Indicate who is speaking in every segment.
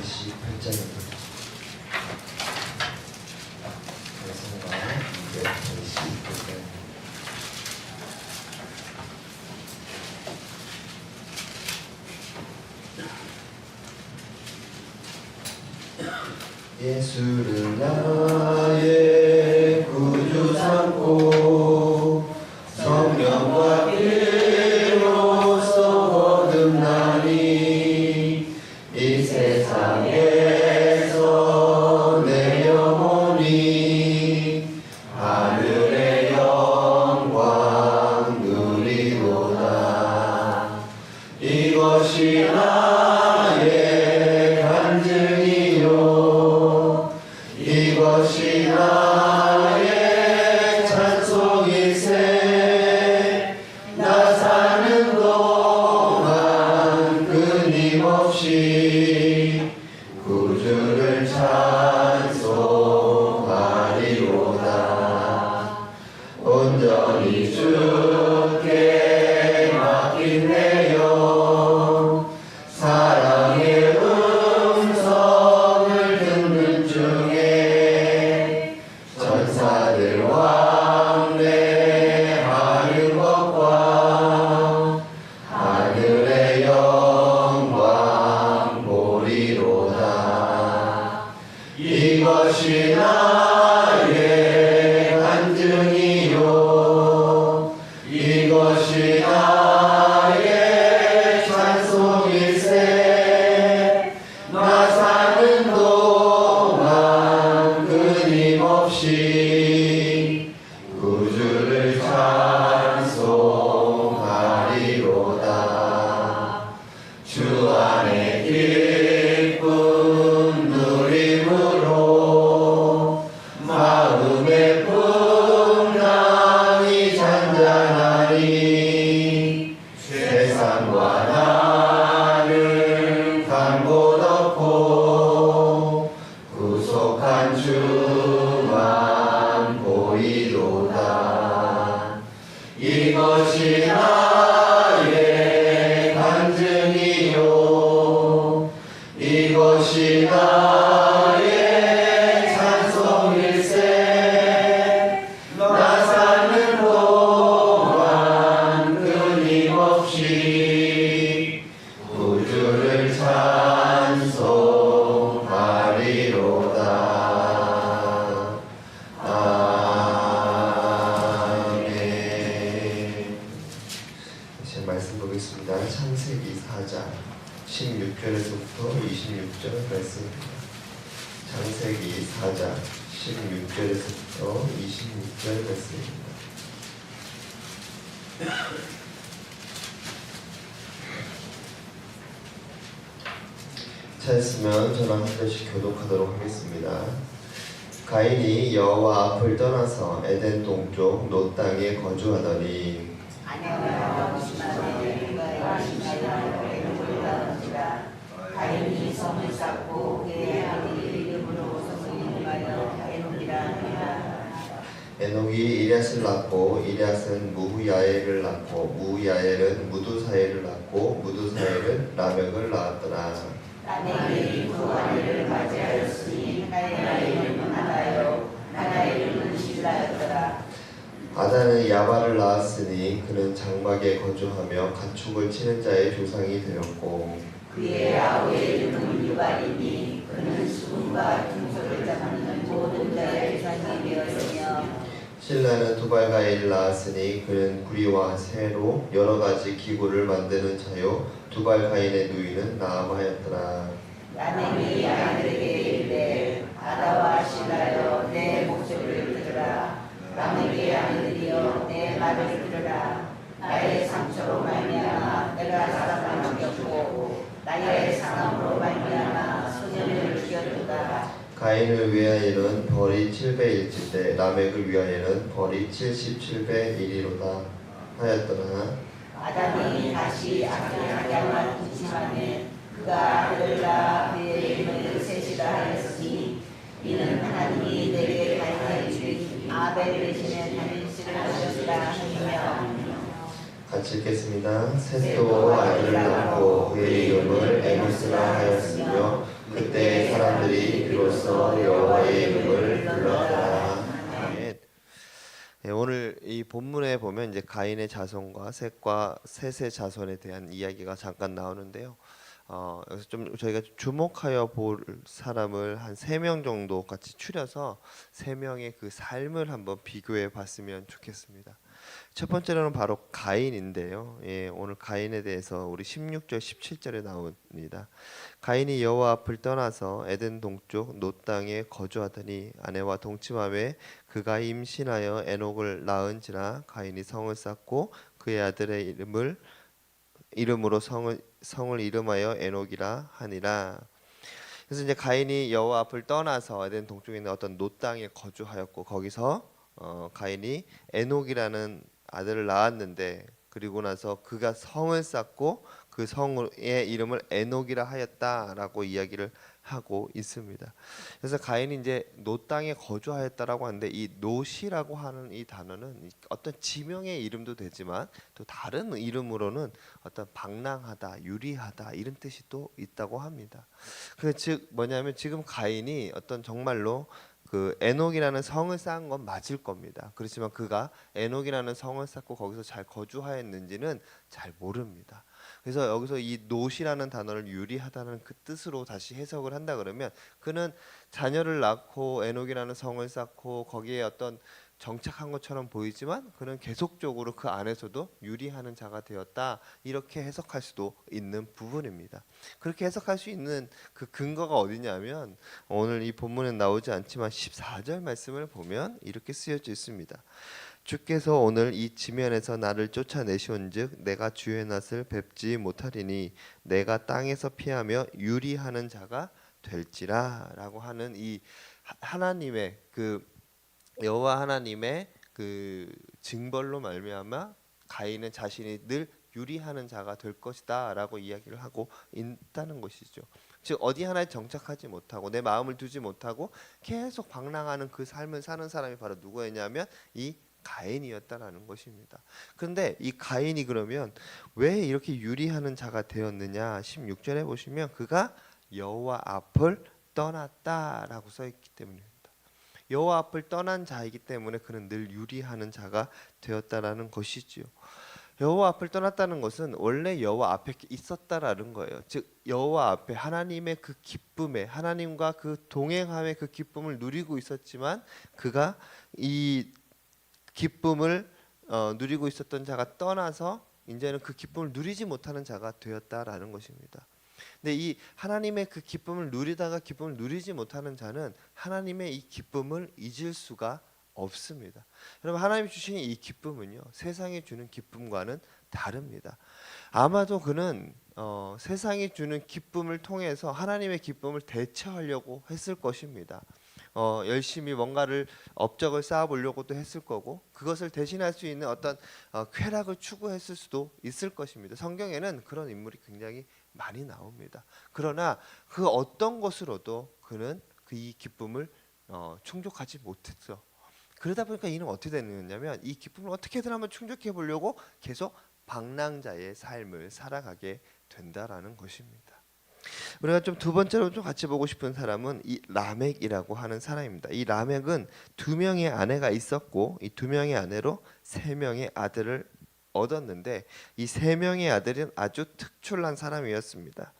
Speaker 1: 128장입니다. 예수를 나와 Krishna. 16절에서부터 26절 말씀입니다. 장세기 4장 16절에서부터 26절 말씀입니다. 차였으면 저랑 한번씩 교독하도록 하겠습니다. 가인이 여호와 앞을 떠나서 에덴 동쪽 노 땅에 거주하더니
Speaker 2: 안녕하세요.
Speaker 1: 이에 이레스 낳고 이레스는 무후야엘을 낳고 무후야엘은 무두사엘을 낳고 무두사엘은 라멕을 낳았더라.
Speaker 2: 라멕이 두 아이를 맞이하였으니 하나의 이름은 하나요 하나의 이름은 실라였더라.
Speaker 1: 아다는 야발을 낳았으니 그는 장막에 거주하며 가축을 치는 자의 조상이 되었고
Speaker 2: 그의 아우의 이름은 유발이니 그는 수군과 동서를 잡는 모든 자의 조상이 되었으니
Speaker 1: 신라는 두발가이를 낳았으니 그는 구리와 새로 여러 가지 기구를 만드는 자요 두발가인의 누이는 나암하였더라.
Speaker 2: 나님이 아들에게 이르되 아다와 신라여 내 목소리를 들으라. 남에게 아들이여 내 말을 들으라. 나의 상처로 말미암아 내가 사람을 죽였고 나의 사람으로 말미암아 소년을 죽였도다.
Speaker 1: 가인을 위하여는 벌이 7 0 0 일치되 라멕을 위하여는 벌이 77배 일이로다 하였더라
Speaker 2: 아담이 다시 악을 하려만 하지만에 그가 아들을 낳아 그 이름을 셋이라 하였으니 이는 하나님이 내게 발사해 신 아벨을 지낸 하나님을 하셨다 하며
Speaker 1: 같이 읽겠습니다. 셋도 아들을 낳고 그의 이름을 에노스라 하였으며 그때 사람들이 비로소 여호와의 이름을 불렀다. 네, 오늘 이 본문에 보면 이제 가인의 자손과 셋과 셋의 자손에 대한 이야기가 잠깐 나오는데요. 어, 그래서 좀 저희가 주목하여 볼 사람을 한세명 정도 같이 추려서 세 명의 그 삶을 한번 비교해 봤으면 좋겠습니다. 첫 번째로는 바로 가인인데요. 예, 오늘 가인에 대해서 우리 16절 17절에 나옵니다. 가인이 여호와 앞을 떠나서 에덴 동쪽 노 땅에 거주하더니 아내와 동침함에 그가 임신하여 에녹을 낳은지라 가인이 성을 쌓고 그의 아들의 이름을 이름으로 성을 성을 이름하여 에녹이라 하니라. 그래서 이제 가인이 여호와 앞을 떠나서 에덴 동쪽에 있는 어떤 노 땅에 거주하였고 거기서 어, 가인이 에녹이라는 아들을 낳았는데 그리고 나서 그가 성을 쌓고 그 성의 이름을 에녹이라 하였다라고 이야기를 하고 있습니다. 그래서 가인이 이제 노 땅에 거주하였다라고 하는데 이 노시라고 하는 이 단어는 어떤 지명의 이름도 되지만 또 다른 이름으로는 어떤 방랑하다, 유리하다 이런 뜻이 또 있다고 합니다. 그즉 뭐냐면 지금 가인이 어떤 정말로 그 에녹이라는 성을 쌓은 건 맞을 겁니다. 그렇지만 그가 에녹이라는 성을 쌓고 거기서 잘 거주하였는지는 잘 모릅니다. 그래서 여기서 이 노시라는 단어를 유리하다는 그 뜻으로 다시 해석을 한다 그러면 그는 자녀를 낳고 에녹이라는 성을 쌓고 거기에 어떤 정착한 것처럼 보이지만 그는 계속적으로 그 안에서도 유리하는 자가 되었다 이렇게 해석할 수도 있는 부분입니다. 그렇게 해석할 수 있는 그 근거가 어디냐면 오늘 이 본문에 나오지 않지만 14절 말씀을 보면 이렇게 쓰여져 있습니다. 주께서 오늘 이 지면에서 나를 쫓아내시온즉 내가 주의 낯을 뵙지 못하리니 내가 땅에서 피하며 유리하는 자가 될지라라고 하는 이 하나님의 그 여호와 하나님의 그 증벌로 말미암아 가인은 자신이 늘 유리하는 자가 될 것이다라고 이야기를 하고 있다는 것이죠. 즉 어디 하나에 정착하지 못하고 내 마음을 두지 못하고 계속 방랑하는 그 삶을 사는 사람이 바로 누구였냐면 이 가인이었다라는 것입니다. 그런데 이 가인이 그러면 왜 이렇게 유리하는 자가 되었느냐 16절에 보시면 그가 여호와 앞을 떠났다라고 써 있기 때문에 여호와 앞을 떠난 자이기 때문에 그는 늘 유리하는 자가 되었다라는 것이지요. 여호와 앞을 떠났다는 것은 원래 여호와 앞에 있었다라는 거예요. 즉 여호와 앞에 하나님의 그 기쁨에 하나님과 그 동행함의 그 기쁨을 누리고 있었지만 그가 이 기쁨을 어, 누리고 있었던 자가 떠나서 이제는 그 기쁨을 누리지 못하는 자가 되었다라는 것입니다. 근데 이 하나님의 그 기쁨을 누리다가 기쁨을 누리지 못하는 자는 하나님의 이 기쁨을 잊을 수가 없습니다. 여러분 하나님이 주신 이 기쁨은요 세상이 주는 기쁨과는 다릅니다. 아마도 그는 어, 세상이 주는 기쁨을 통해서 하나님의 기쁨을 대체하려고 했을 것입니다. 어, 열심히 뭔가를 업적을 쌓아보려고도 했을 거고 그것을 대신할 수 있는 어떤 어, 쾌락을 추구했을 수도 있을 것입니다. 성경에는 그런 인물이 굉장히 많이 나옵니다. 그러나 그 어떤 것으로도 그는 그 이 기쁨을 어, 충족하지 못했죠 그러다 보니까 이는 어떻게 되느냐면 이 기쁨을 어떻게든 한번 충족해 보려고 계속 방랑자의 삶을 살아가게 된다라는 것입니다. 우리가 좀 두 번째로 좀 같이 보고 싶은 사람은 이 라멕이라고 하는 사람입니다. 이 라멕은 두 명의 아내가 있었고 이 두 명의 아내로 세 명의 아들을 얻었는데 이 세 명의 아들은 아주 특출난 사람이었습니다.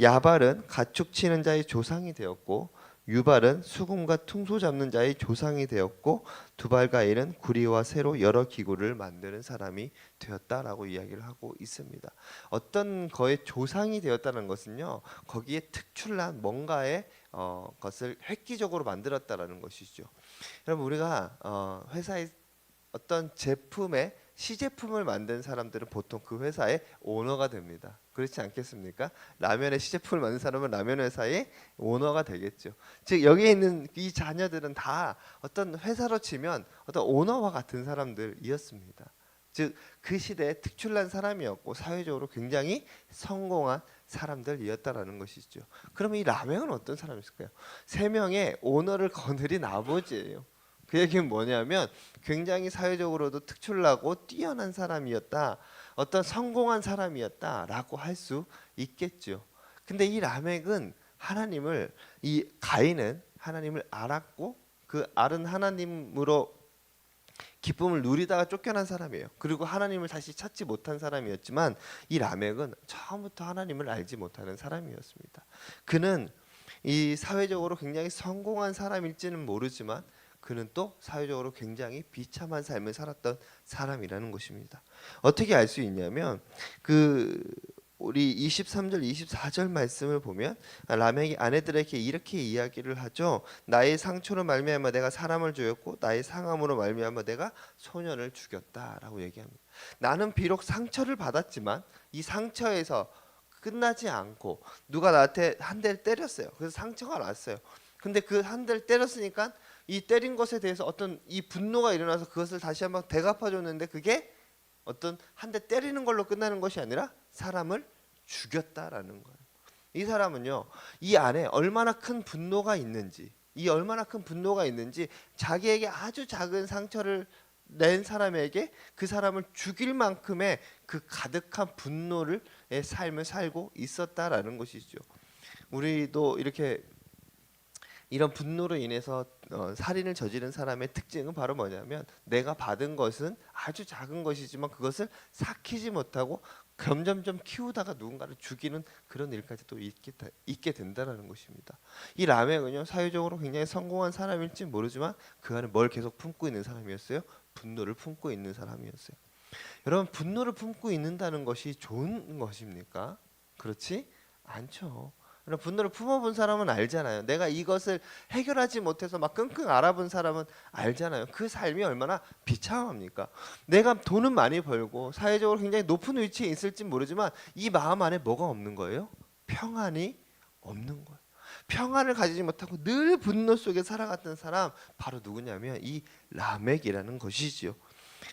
Speaker 1: 야발은 가축 치는 자의 조상이 되었고 유발은 수금과 퉁소 잡는 자의 조상이 되었고 두발가일은 구리와 새로 여러 기구를 만드는 사람이 되었다라고 이야기를 하고 있습니다. 어떤 거의 조상이 되었다는 것은요 거기에 특출난 뭔가의 어, 것을 획기적으로 만들었다라는 것이죠. 여러분 우리가 어, 회사의 어떤 제품의 시제품을 만든 사람들은 보통 그 회사의 오너가 됩니다. 그렇지 않겠습니까? 라면의 시제품을 만든 사람은 라면 회사의 오너가 되겠죠. 즉 여기에 있는 이 자녀들은 다 어떤 회사로 치면 어떤 오너와 같은 사람들이었습니다. 즉 그 시대에 특출난 사람이었고 사회적으로 굉장히 성공한 사람들이었다라는 것이죠. 그러면 이 라면은 어떤 사람이었을까요? 세 명의 오너를 거느린 아버지예요. 그 얘기는 뭐냐면 굉장히 사회적으로도 특출나고 뛰어난 사람이었다. 어떤 성공한 사람이었다라고 할 수 있겠죠. 근데 이 라멕은 하나님을 이 가인은 하나님을 알았고 그 아는 하나님으로 기쁨을 누리다가 쫓겨난 사람이에요. 그리고 하나님을 다시 찾지 못한 사람이었지만 이 라멕은 처음부터 하나님을 알지 못하는 사람이었습니다. 그는 이 사회적으로 굉장히 성공한 사람일지는 모르지만 그는 또 사회적으로 굉장히 비참한 삶을 살았던 사람이라는 것입니다. 어떻게 알 수 있냐면 그 우리 23절, 24절 말씀을 보면 라멕이 아내들에게 이렇게 이야기를 하죠. 나의 상처로 말미암아 내가 사람을 죽였고 나의 상함으로 말미암아 내가 소년을 죽였다라고 얘기합니다. 나는 비록 상처를 받았지만 이 상처에서 끝나지 않고 누가 나한테 한 대를 때렸어요. 그래서 상처가 났어요. 근데 그 한 대를 때렸으니까 이 때린 것에 대해서 어떤 이 분노가 일어나서 그것을 다시 한번 대갚아 줬는데 그게 어떤 한 대 때리는 걸로 끝나는 것이 아니라 사람을 죽였다라는 거예요. 이 사람은요. 이 안에 얼마나 큰 분노가 있는지 이 얼마나 큰 분노가 있는지 자기에게 아주 작은 상처를 낸 사람에게 그 사람을 죽일 만큼의 그 가득한 분노를 삶을 살고 있었다라는 것이죠. 우리도 이렇게 이런 분노로 인해서 어, 살인을 저지른 사람의 특징은 바로 뭐냐면 내가 받은 것은 아주 작은 것이지만 그것을 삭히지 못하고 점점점 키우다가 누군가를 죽이는 그런 일까지 또 있게, 있게 된다는 것입니다. 이 라멕은요 사회적으로 굉장히 성공한 사람일지 모르지만 그 안에 뭘 계속 품고 있는 사람이었어요. 분노를 품고 있는 사람이었어요. 여러분 분노를 품고 있는다는 것이 좋은 것입니까? 그렇지 않죠. 그런 분노를 품어본 사람은 알잖아요. 내가 이것을 해결하지 못해서 막 끙끙 알아본 사람은 알잖아요. 그 삶이 얼마나 비참합니까? 내가 돈은 많이 벌고 사회적으로 굉장히 높은 위치에 있을지 모르지만 이 마음 안에 뭐가 없는 거예요? 평안이 없는 거예요. 평안을 가지지 못하고 늘 분노 속에 살아갔던 사람 바로 누구냐면 이 라멕이라는 것이지요.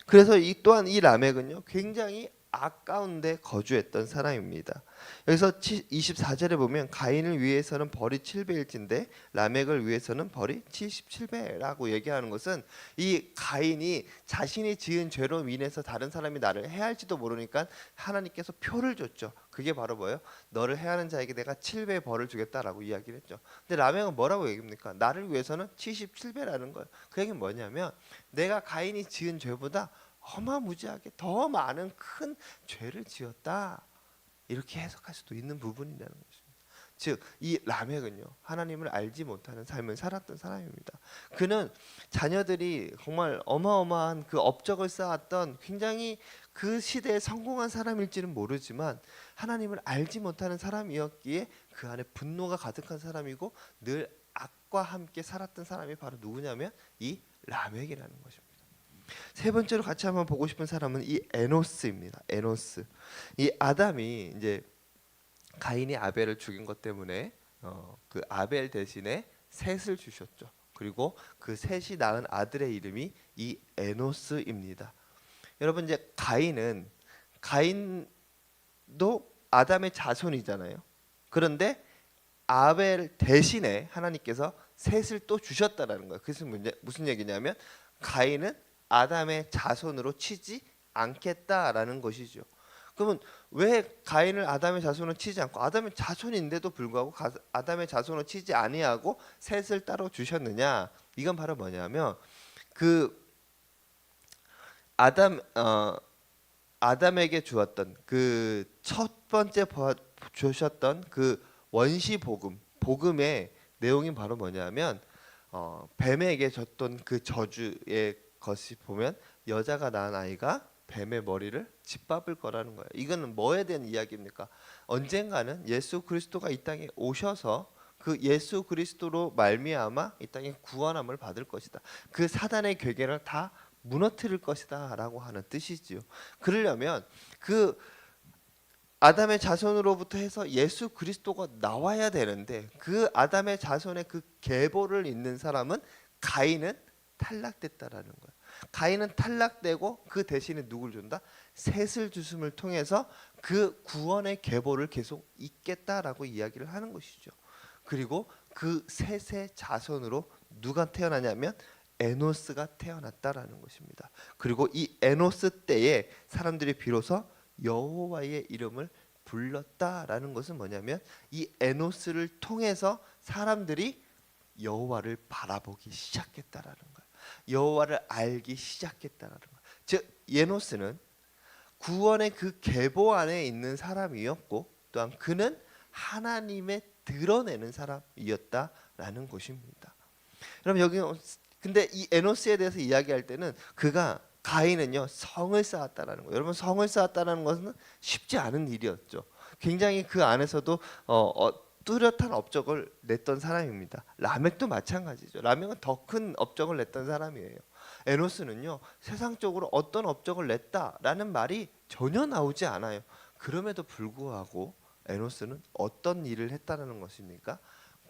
Speaker 1: 그래서 이 또한 이 라멕은요 굉장히 아까운데 거주했던 사람입니다. 여기서 24절에 보면 가인을 위해서는 벌이 7배일진데 라멕을 위해서는 벌이 77배라고 얘기하는 것은 이 가인이 자신이 지은 죄로 인해서 다른 사람이 나를 해할지도 모르니까 하나님께서 표를 줬죠. 그게 바로 뭐예요? 너를 해하는 자에게 내가 7배의 벌을 주겠다라고 이야기를 했죠. 근데 라멕은 뭐라고 얘기합니까? 나를 위해서는 77배라는 거예요. 그 얘기는 뭐냐면 내가 가인이 지은 죄보다 어마무지하게 더 많은 큰 죄를 지었다. 이렇게 해석할 수도 있는 부분이라는 것입니다. 즉, 이 라멕은요, 하나님을 알지 못하는 삶을 살았던 사람입니다. 그는 자녀들이 정말 어마어마한 그 업적을 쌓았던 굉장히 그 시대에 성공한 사람일지는 모르지만 하나님을 알지 못하는 사람이었기에 그 안에 분노가 가득한 사람이고 늘 악과 함께 살았던 사람이 바로 누구냐면 이 라멕이라는 것입니다. 세 번째로 같이 한번 보고 싶은 사람은 이 에노스입니다. 에노스. 이 아담이 이제 가인이 아벨을 죽인 것 때문에 어, 그 아벨 대신에 셋을 주셨죠. 그리고 그 셋이 낳은 아들의 이름이 이 에노스입니다. 여러분 이제 가인은 가인도 아담의 자손이잖아요. 그런데 아벨 대신에 하나님께서 셋을 또 주셨다라는 거예요. 그래서 무슨 얘기냐면 가인은 아담의 자손으로 치지 않겠다라는 것이죠. 그러면 왜 가인을 아담의 자손으로 치지 않고 아담의 자손인데도 불구하고 아담의 자손으로 치지 아니하고 셋을 따로 주셨느냐? 이건 바로 뭐냐면 그 아담 어 아담에게 주었던 그 첫 번째 주셨던 그 원시 복음 복음의 내용이 바로 뭐냐면 어 뱀에게 줬던 그 저주의 것이 보면 여자가 낳은 아이가 뱀의 머리를 짓밟을 거라는 거예요. 이거는 뭐에 대한 이야기입니까? 언젠가는 예수 그리스도가 이 땅에 오셔서 그 예수 그리스도로 말미암아 이 땅에 구원함을 받을 것이다. 그 사단의 괴계를 다 무너뜨릴 것이다라고 하는 뜻이지요. 그러려면 그 아담의 자손으로부터 해서 예수 그리스도가 나와야 되는데 그 아담의 자손의 그 계보를 잇는 사람은 가인은 탈락됐다라는 거예요. 가인은 탈락되고 그 대신에 누굴 준다? 셋을 주심을 통해서 그 구원의 계보를 계속 잇겠다라고 이야기를 하는 것이죠. 그리고 그 셋의 자손으로 누가 태어나냐면 에노스가 태어났다라는 것입니다. 그리고 이 에노스 때에 사람들이 비로소 여호와의 이름을 불렀다라는 것은 뭐냐면 이 에노스를 통해서 사람들이 여호와를 바라보기 시작했다라는 거. 여호와를 알기 시작했다라는 것. 즉 예노스는 구원의 그 계보 안에 있는 사람이었고 또한 그는 하나님의 드러내는 사람이었다라는 것입니다. 그럼 여기 어, 근데 이 에노스에 대해서 이야기할 때는 그가 가인은요 성을 쌓았다라는 거. 여러분 성을 쌓았다라는 것은 쉽지 않은 일이었죠. 굉장히 그 안에서도 어, 어 뚜렷한 업적을 냈던 사람입니다. 라멕도 마찬가지죠. 라멕은 더 큰 업적을 냈던 사람이에요. 에노스는요 세상적으로 어떤 업적을 냈다라는 말이 전혀 나오지 않아요. 그럼에도 불구하고 에노스는 어떤 일을 했다는 것입니까?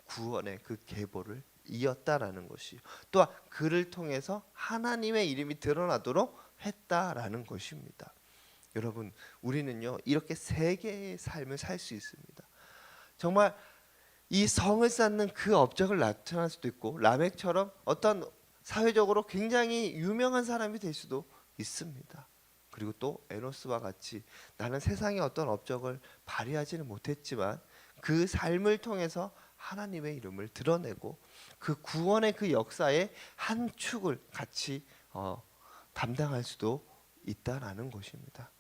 Speaker 1: 구원의 그 계보를 이었다라는 것이요. 또한 그를 통해서 하나님의 이름이 드러나도록 했다라는 것입니다. 여러분, 우리는요 이렇게 세 개의 삶을 살 수 있습니다. 정말 이 성을 쌓는 그 업적을 나타날 수도 있고 라멕처럼 어떤 사회적으로 굉장히 유명한 사람이 될 수도 있습니다. 그리고 또 에노스와 같이 나는 세상의 어떤 업적을 발휘하지는 못했지만 그 삶을 통해서 하나님의 이름을 드러내고 그 구원의 그 역사의 한 축을 같이 어, 담당할 수도 있다라는 것입니다.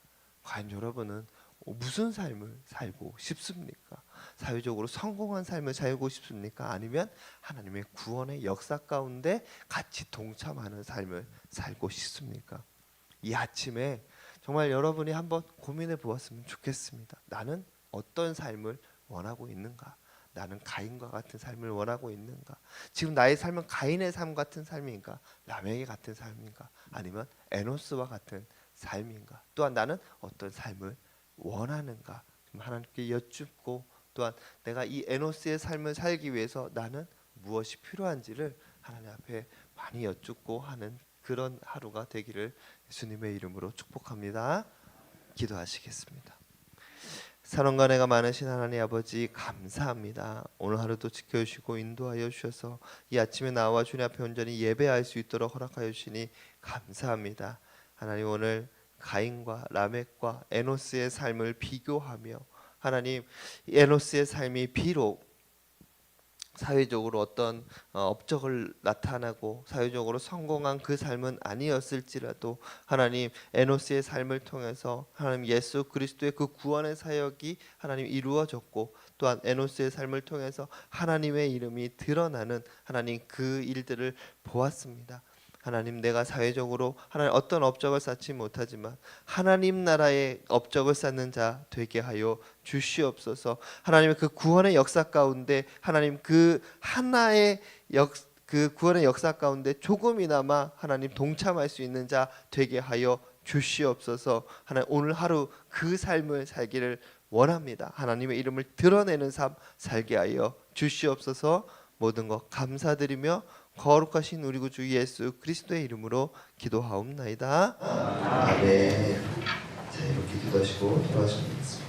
Speaker 1: 과연 여러분은 어, 무슨 삶을 살고 싶습니까? 사회적으로 성공한 삶을 살고 싶습니까? 아니면 하나님의 구원의 역사 가운데 같이 동참하는 삶을 살고 싶습니까? 이 아침에 정말 여러분이 한번 고민해 보았으면 좋겠습니다. 나는 어떤 삶을 원하고 있는가? 나는 가인과 같은 삶을 원하고 있는가? 지금 나의 삶은 가인의 삶 같은 삶인가? 라멕의 같은 삶인가? 아니면 에노스와 같은 삶인가? 또한 나는 어떤 삶을 원하는가 하나님께 여쭙고 또한 내가 이 에노스의 삶을 살기 위해서 나는 무엇이 필요한지를 하나님 앞에 많이 여쭙고 하는 그런 하루가 되기를 예수님의 이름으로 축복합니다. 기도하시겠습니다. 사랑과 내가 많으신 하나님 아버지 감사합니다. 오늘 하루도 지켜주시고 인도하여 주셔서 이 아침에 나와 주님 앞에 온전히 예배할 수 있도록 허락하여 주시니 감사합니다. 하나님 오늘 가인과 라멕과 에노스의 삶을 비교하며 하나님 에노스의 삶이 비록 사회적으로 어떤 어, 업적을 나타나고 사회적으로 성공한 그 삶은 아니었을지라도 하나님 에노스의 삶을 통해서 하나님 예수 그리스도의 그 구원의 사역이 하나님 이루어졌고 또한 에노스의 삶을 통해서 하나님의 이름이 드러나는 하나님 그 일들을 보았습니다. 하나님 내가 사회적으로 하나님 어떤 업적을 쌓지 못하지만 하나님 나라의 업적을 쌓는 자 되게 하여 주시옵소서. 하나님의 그 구원의 역사 가운데 하나님 그 하나의 역 그 구원의 역사 가운데 조금이나마 하나님 동참할 수 있는 자 되게 하여 주시옵소서. 하나님 오늘 하루 그 삶을 살기를 원합니다. 하나님의 이름을 드러내는 삶 살게 하여 주시옵소서. 모든 것 감사드리며 거룩하신 우리 구주 예수 그리스도의 이름으로 기도하옵나이다.
Speaker 3: 아멘.
Speaker 1: 자 이렇게 기도하시고 돌아가시겠습니다.